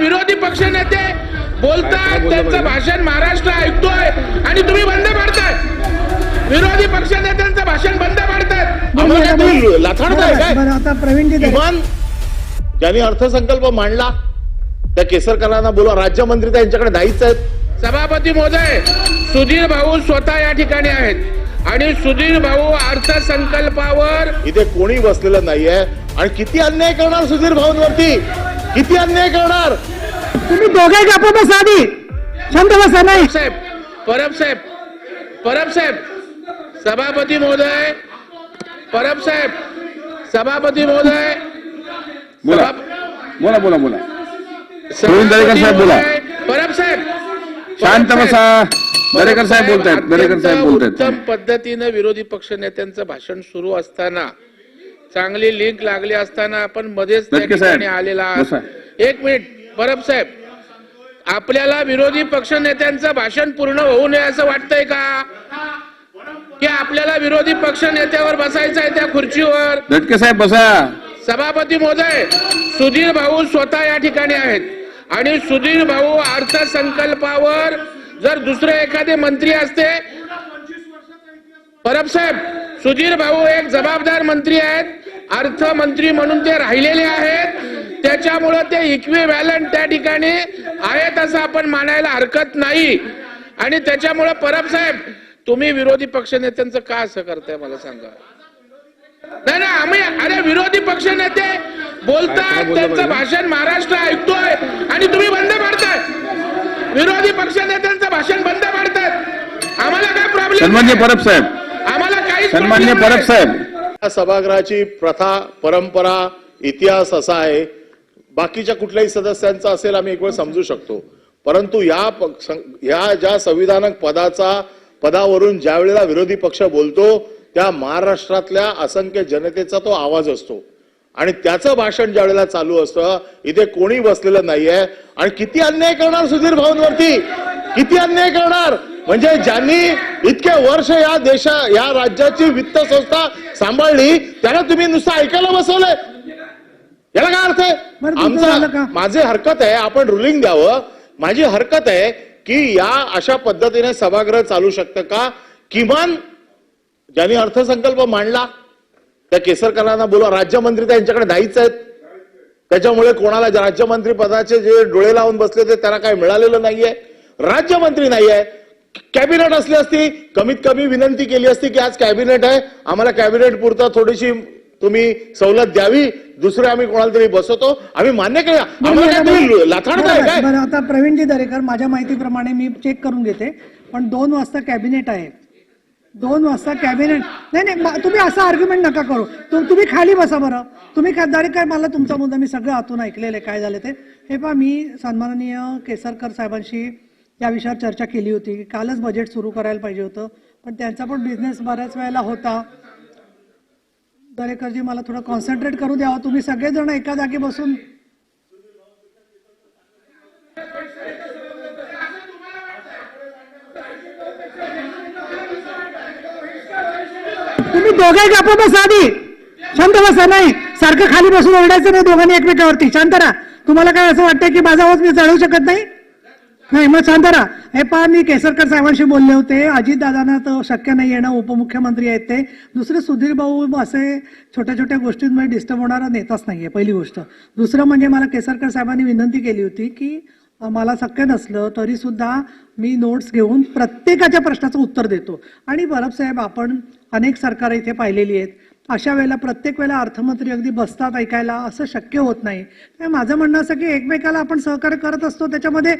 विरोधी पक्ष नेते बोलतात त्यांचं भाषण महाराष्ट्र ऐकतोय आणि तुम्ही बंद पाडताय. विरोधी पक्ष नेत्यांचं भाषण बंद किमान ज्यांनी अर्थसंकल्प मांडला त्या केसरकरांना बोला राज्यमंत्री त्यांच्याकडे नाहीच आहेत. सभापती महोदय सुधीर भाऊ स्वतः या ठिकाणी आहेत. आणि सुधीर भाऊ अर्थसंकल्पावर इथे कोणी बसलेलं नाहीये. आणि किती अन्याय करणार सुधीर भाऊंवरती? किती अन्याय करणार तुम्ही दोघे गप्प बसा आधी. शांत बसा नाही. साहेब परब साहेब परब साहेब सभापती महोदय परब साहेब सभापती महोदय बोला. बोला बोला बोला. दरेकर साहेब बोला. परब साहेब शांत बसा. दरेकर साहेब बोलतायत दरेकर साहेब बोलतायत. उत्तम पद्धतीनं विरोधी पक्ष नेत्यांचं भाषण सुरू असताना चांगली लिंक लागली असताना आपण मध्येच त्या ठिकाणी आलेला. एक मिनिट परब साहेब. आपल्याला विरोधी पक्ष नेत्यांचं भाषण पूर्ण होऊ नये असं वाटतंय का? की आपल्याला विरोधी पक्ष नेत्यावर बसायचं आहे त्या खुर्चीवर? दटके साहेब बसा. सभापती महोदय सुधीर भाऊ स्वतः या ठिकाणी आहेत. आणि सुधीर भाऊ अर्थसंकल्पावर जर दुसरे एखादे मंत्री असते परब साहेब सुधीर भाऊ एक जबाबदार मंत्री आहेत. अर्थमंत्री म्हणून ते राहिलेले आहेत. त्याच्यामुळं ते इक्विव्हॅलंट त्या ठिकाणी आहेत असं आपण मानायला हरकत नाही. आणि त्याच्यामुळं परब साहेब तुम्ही विरोधी पक्ष नेत्यांचं का असं करताय मला सांगा. नाही नाही आम्ही अरे विरोधी पक्ष नेते बोलतात त्यांचं भाषण महाराष्ट्र ऐकतोय आणि तुम्ही बंद पाडताय. विरोधी पक्ष नेत्यांचं भाषण बंद पाडतायत. आम्हाला काय प्रॉब्लेम सन्मान्य परब साहेब. आम्हाला काही सन्मान्य परब साहेब. या सभागृहाची प्रथा परंपरा इतिहास असा आहे. बाकीच्या कुठल्याही सदस्यांचा असेल आम्ही एक वेळ समजू शकतो. परंतु या पक्ष या ज्या संविधानक पदाचा पदावरून ज्या वेळेला विरोधी पक्ष बोलतो त्या महाराष्ट्रातल्या असंख्य जनतेचा तो आवाज असतो. आणि त्याचं भाषण ज्या वेळेला चालू असतं इथे कोणी बसलेलं नाहीये. आणि किती अन्याय करणार सुधीर भाऊंवरती? किती अन्याय करणार? म्हणजे ज्यांनी इतके वर्ष या देशा या राज्याची वित्त संस्था सांभाळली त्याला तुम्ही नुसतं ऐकायला बसवलंय. याला काय अर्थ आहे? आमचा? माझी हरकत आहे आपण रुलिंग द्यावं. माझी हरकत आहे की या अशा पद्धतीने सभागृह चालू शकतं का? किमान ज्यांनी अर्थसंकल्प मांडला त्या केसरकरांना बोला राज्यमंत्री त्यांच्याकडे नाहीच आहेत. त्याच्यामुळे कोणाला राज्यमंत्री पदाचे जे डोळे लावून बसले ते त्यांना काय मिळालेलं नाहीये? राज्यमंत्री नाहीये. कॅबिनेट असली असती कमीत कमी विनंती केली असती की आज कॅबिनेट आहे आम्हाला कॅबिनेट पुरता थोडीशी तुम्ही सवलत द्यावी दुसरे आम्ही कोणाला तरी बसवतो आम्ही मान्य केलं काय? काय आता प्रवीणजी दरेकर माझ्या माहितीप्रमाणे मी चेक करून घेते पण दोन वाजता कॅबिनेट आहे. दोन वाजता कॅबिनेट नाही नाही तुम्ही असा आर्ग्युमेंट नका करू. तुम- तुम्ही खाली बसा बरं. तुम्ही का दरेकर मला तुमचा मुद्दा मी सगळं आतून ऐकलेलं आहे काय झालं ते. हे पहा मी सन्माननीय केसरकर साहेबांशी या विषयावर चर्चा केली होती कालच बजेट सुरू करायला पाहिजे होतं. पण त्यांचा पण बिझनेस बऱ्याच वेळेला होता. दरेकरजी मला थोडं कॉन्सन्ट्रेट करू द्यावं तुम्ही सगळेजण एका जागी बसून तुम्ही दोघे गप बसा आधी. शांत बसा नाही. सारखं खाली बसून ओरडायचं नाही दोघांनी एकमेकावरती. शांत राहा. तुम्हाला काय असं वाटतं की माझा आवाज मी चढवू शकत नाही? नाही मग शांत राहा हे पहा मी केसरकर साहेबांशी बोलले होते. अजितदादांना तर शक्य नाही येणं उपमुख्यमंत्री आहेत ते. दुसरे सुधीर भाऊ असे छोट्या छोट्या गोष्टींमध्ये डिस्टर्ब होणारा नेताच नाहीये पहिली गोष्ट. दुसरं म्हणजे मला केसरकर साहेबांनी विनंती केली होती की मला शक्य नसलं तरी सुद्धा मी नोट्स घेऊन प्रत्येकाच्या प्रश्नाचं उत्तर देतो. आणि बरब साहेब आपण अनेक सरकार इथे पाहिलेली आहेत. अशा वेळेला प्रत्येक वेळेला अर्थमंत्री अगदी बसतात ऐकायला असं शक्य होत नाही. माझं म्हणणं असं की एकमेकाला आपण सहकार्य करत असतो त्याच्यामध्ये